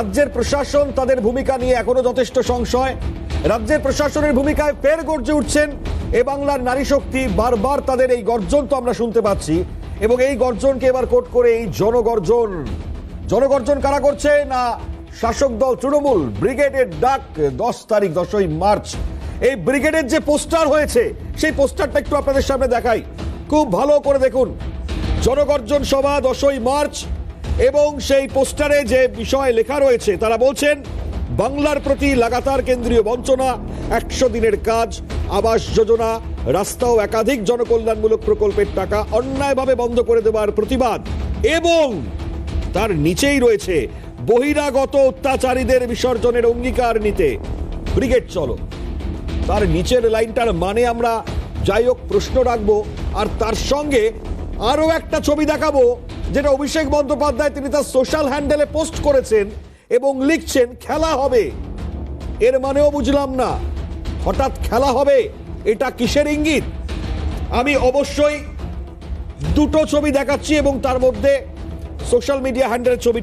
রাজ্যের প্রশাসন তাদের ভূমিকা নিয়ে এখনও যথেষ্ট সংশয়। রাজ্যের প্রশাসনের ভূমিকায় ফের গর্জে উঠছেন এ বাংলার নারী শক্তি, বারবার তাদের এই গর্জন তো আমরা শুনতে পাচ্ছি। এবং এই গর্জনকে এবার কোট করে এই জনগর্জন। জনগর্জন কারা করছে না শাসক দল তৃণমূল, ব্রিগেডের ডাক দশ তারিখ দশই মার্চ। এই ব্রিগেডের যে পোস্টার হয়েছে, সেই পোস্টারটা একটু আপনাদের সামনে দেখাই। খুব ভালো করে দেখুন। জনগর্জন সভা দশই মার্চ। এবং সেই পোস্টারে যে বিষয় লেখা রয়েছে, তারা বলছেন, বাংলার প্রতি লাগাতার কেন্দ্রীয় বঞ্চনা, একশো দিনের কাজ, আবাস যোজনা রাস্তা ও একাধিক জনকল্যাণমূলক প্রকল্পের টাকা অন্যায়ভাবে বন্ধ করে দেওয়ার প্রতিবাদ এবং তার নিচেই রয়েছে, বহিরাগত অত্যাচারীদের বিসর্জনের অঙ্গীকার নিতে। ব্রিগেড, চলো। তার নিচের লাইনটার মানে আমরা যাই হোক প্রশ্ন রাখব, আর তার সঙ্গে আরও একটা ছবি দেখাবো। যেটা অভিষেক বন্দ্যোপাধ্যায় তিনি তার সোশ্যাল হ্যান্ডেলে পোস্ট করেছেন এবং লিখছেন, খেলা হবে। এর মানেও বুঝলাম না। হঠাৎ খেলা হবে, এটা কিসের ইঙ্গিত? আমি অবশ্যই দুটো ছবি দেখাচ্ছি এবং তার মধ্যে সোশ্যাল মিডিয়া হ্যান্ডেলের ছবি